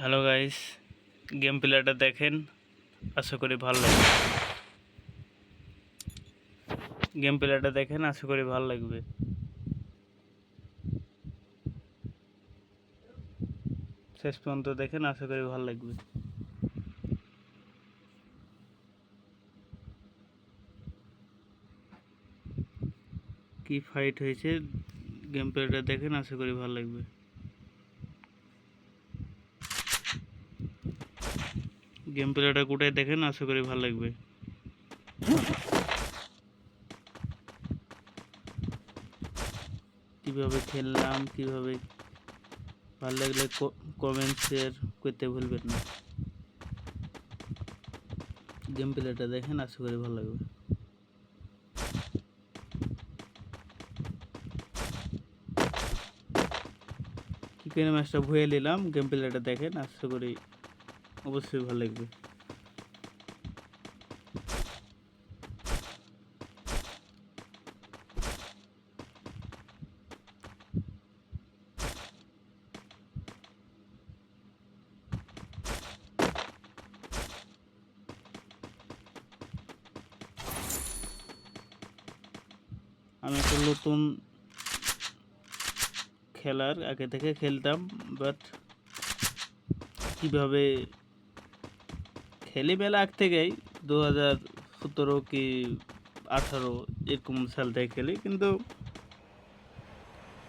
Hello guys game প্লেটা দেখেন। আশা করি ভালো লাগবে। গেম প্লেটা দেখেন, আশা করি ভালো লাগবে। শেষ পর্যন্ত দেখেন, আশা করি ভালো লাগবে। কি ফাইট হয়েছে? গেম প্লেটা দেখেন, আশা করি ভালো লাগবে। গেম প্লেটা কোটায় দেখেন? আশা করি ভালো লাগবে। কীভাবে খেললাম, কীভাবে ভালো লাগলে কমেন্ট শেয়ার করতে ভুলবেন না। গেম প্লেটা দেখেন, আশা করি ভালো লাগবে। কি ম্যাচটা ভুয়ে নিলাম গেম প্লেটা দেখেন, আশা করি অবশ্যই ভালো লাগবে। আমি একটা নতুন খেলার আগে থেকে খেলতাম বাট কীভাবে খেলি বেলা আগ থেকেই দু হাজার সতেরো কি আঠারো এরকম সাল থেকে খেলি, কিন্তু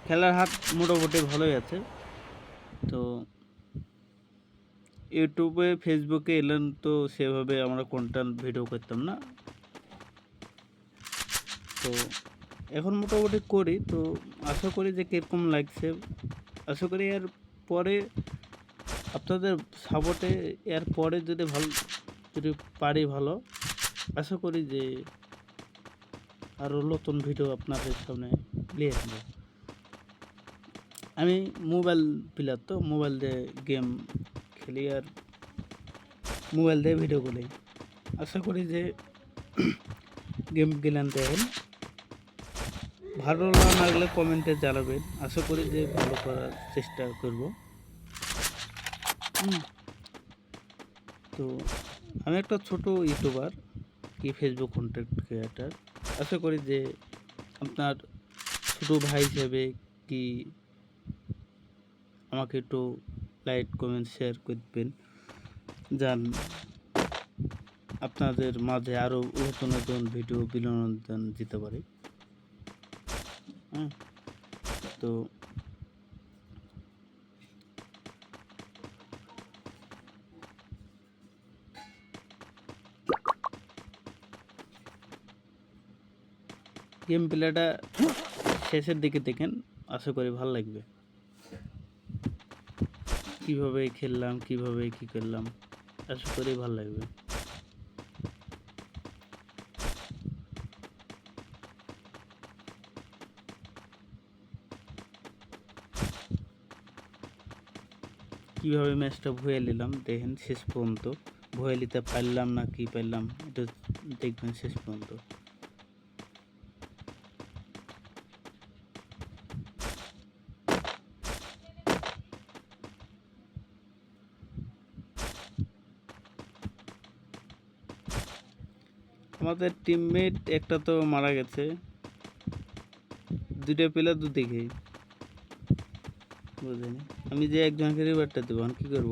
খেলার হাত মোটামুটি ভালোই আছে। তো ইউটিউবে, ফেসবুকে এলেন তো সেভাবে আমরা কন্টেন্ট ভিডিও করতাম না। তো এখন মোটামুটি করি, তো আশা করি যে কীরকম লাগছে। আশা করি এর পরে আপনাদের সাপোর্টে এর পরে যদি ভালো যদি পারি ভালো, আশা করি যে আরও নতুন ভিডিও আপনাদের সামনে নিয়ে আসব। আমি মোবাইল প্লেয়ার তো মোবাইল দিয়ে গেম খেলি আর মোবাইল দিয়ে ভিডিও করি। আশা করি যে গেম গেলেন দেখেন। ভালো না লাগলে কমেন্টে জানাবেন। আশা করি যে ভালো করার চেষ্টা করব। তো আমি একটা ছোট ইউটিউবার, কি ফেসবুক কন্টেন্ট ক্রিয়েটার আশা করি যে আপনার ছোটো ভাই হিসেবে কি আমাকে একটু লাইক কমেন্ট শেয়ার করবেন। যান, আপনাদের মাঝে আরও নতুন নতুন ভিডিও বিনোদন দিতে পারি। হ্যাঁ তো গেম প্লেটা শেষের দিকে দেখেন, আশা করি ভালো লাগবে। কীভাবে খেললাম, কীভাবে কি করলাম, আশা করি ভালো লাগবে। কীভাবে ম্যাচটা ভুয়ে নিলাম, দেখেন শেষ পর্যন্ত। ভুয়ে নিতে পারলাম না কি পারলাম, এটা দেখবেন শেষ পর্যন্ত। আমাদের টিমমেট একটা তো মারা গেছে। দুটো প্লেয়ার দুদিকেই বুঝিনি? আমি যে একজনকে রিভারটা দেবো আমি কী করব?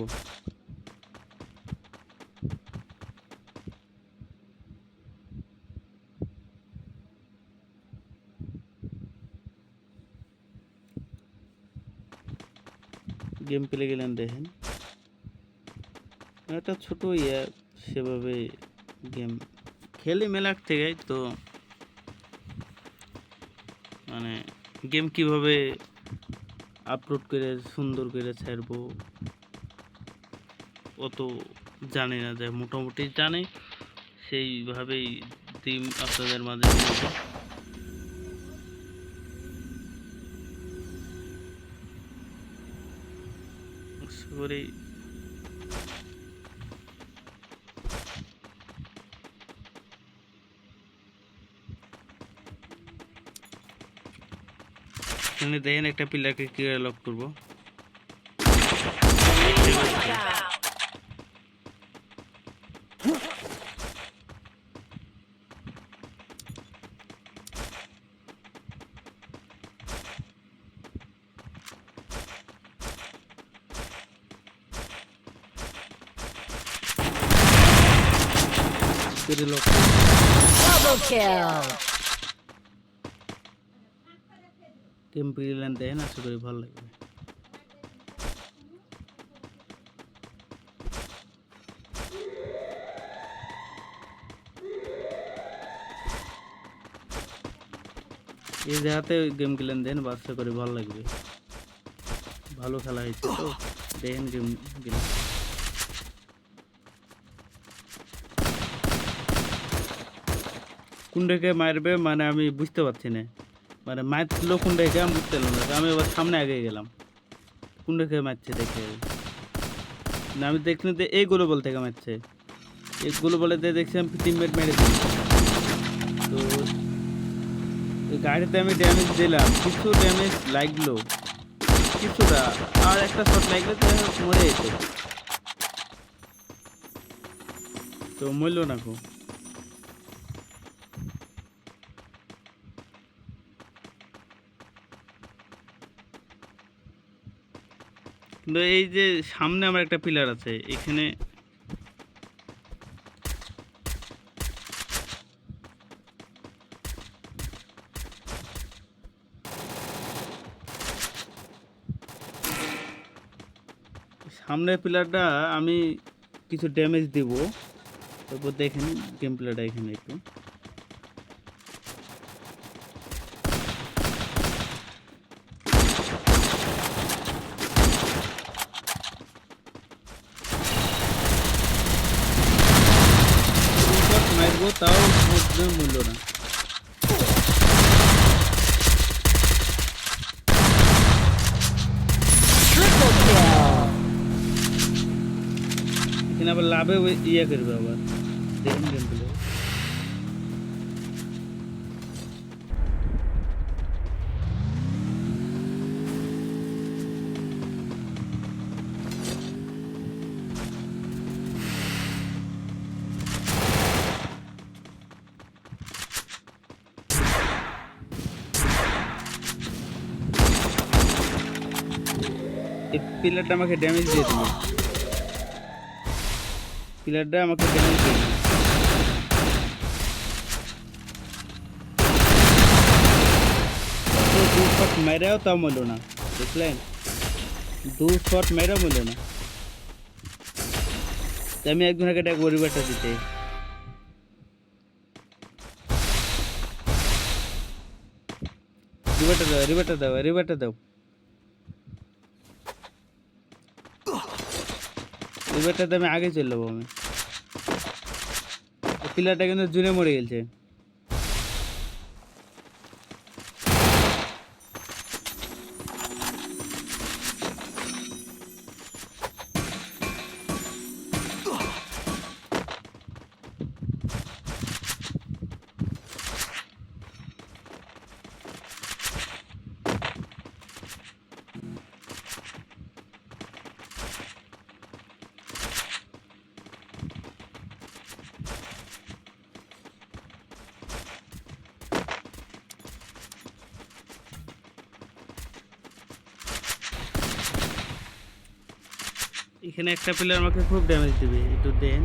গেম প্লে গেলেন দেখেন। একটা ছোট ইয়ে সেভাবে গেম খেলি মেলার থেকে, তো মানে গেম কীভাবে আপলোড করে, সুন্দর করে ছাড়বো, অত জানি না যে মোটামুটি জানি। সেইভাবেই টিম আপনাদের মাঝে করি এখানে দেখেন একটা পিলারকে কীভাবে লক করব তিরি লোক Double kill. টিম প্রিলেন দেন আশা করি ভালো লাগবে। এই জায়গাতে গেম খেলেন দেন, বা আশা করি ভালো লাগবে। ভালো খেলা হয়েছে তো, দেন গেম গেলেন কোনটাকে মারবে মানে আমি বুঝতে পারছি না। মানে মারছিল কোনটাকে আমি বুঝতে পারলাম না আমি এবার সামনে আগে গেলাম। কোনটাকে মারছে দেখে। না, আমি দেখলাম যে এই গোলো বল থেকে মারছে। এই গোলো বলে দিয়ে দেখছি আমি টিমমেট মেরে দিই তো গাড়িতে আমি ড্যামেজ দিলাম, কিছু ড্যামেজ লাগল। কিছুটা, আর একটা শট লাগলে তো মরে যেত। তো মরলো না খুব। কিন্তু এই যে সামনে আমার একটা পিলার আছে, এখানে সামনের পিলারটা আমি কিছু ড্যামেজ দিব। তারপর দেখেন গেম প্লেটা এখানে একটু। এখানে আবার লাভে ওই ইয়ে করবে আবার দেখুন গেম প্লে এই পিলারটা আমাকে ড্যামেজ দিয়ে দিবে পিলারটা আমাকে ড্যামেজ দিয়ে দিবে তো দু শট মেরেও তাও মরলো না বুঝলেন দু শট মেরেও মরলো না তো আমি একজনকে ডাকবো রিভারটা দিতে রিভারটা দাও রিভারটা দাও রিভারটা দাও রিভারটাতে আমি আগে চলে যাব আমি পিলারটা কিন্তু জুড়ে মরে গেছে। এখানে একটা প্লেয়ার আমাকে খুব ড্যামেজ দিবে, একটু দেন।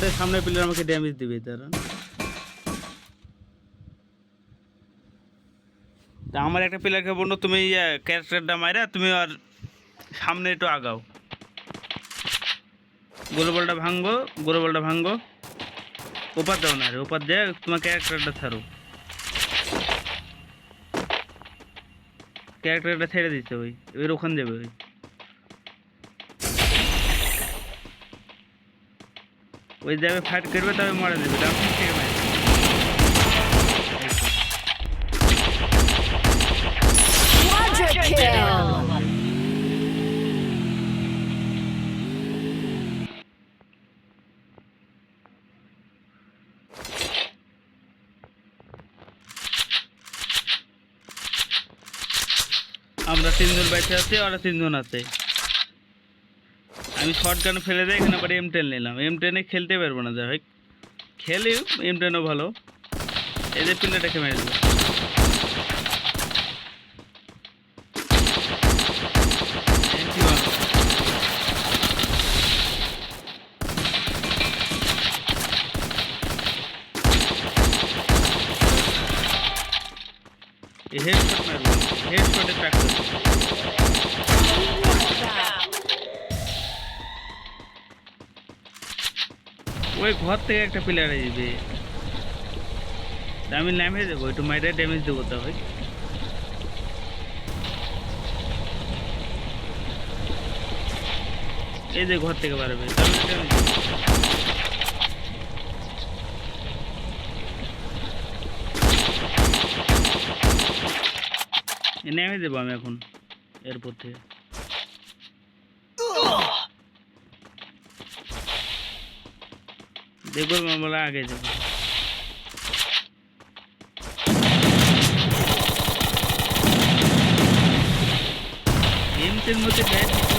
তো সামনে প্লেয়ার আমাকে ড্যামেজ দিবে তারা তা আমার একটা প্লেয়ারকে বলল তুমি ক্যারেক্টারটা মাইরা তুমি আর সামনে একটু আগাও। গোল বলটা ভাঙবো গোল বলটা ভাঙবো। ওপার দাও না রে, ওপার দিয়ে তোমার ক্যারেক্টারটা ছাড়ো। ক্যারেক্টারটা ছেড়ে দিচ্ছে ওই, এবার ওখানে দেবে ওই। ওই যাবে ফাইট করবে, তবে মারা দেবে kill. তিনজন বাইতে আছি ওরা তিনজন আছে। আমি শর্ট গান ফেলে দেয় এখানে আবার এম টেন নিলাম। এম টেনে খেলতে পারব না, যাই ভাই খেলি এম টেনও ভালো। এদের প্লেটাকে মেরে দেবো ওই ঘর থেকে একটা প্লেয়ার আসবে। আমি নামে দেবো, একটু মাইরে ড্যামেজ দেবো তা ভাই এই যে ঘর থেকে বাড়বে নেমে দেবো আমি এখন এরপর থেকে। দেখব মামলা আগে যাব গেমসের মধ্যে ব্যাট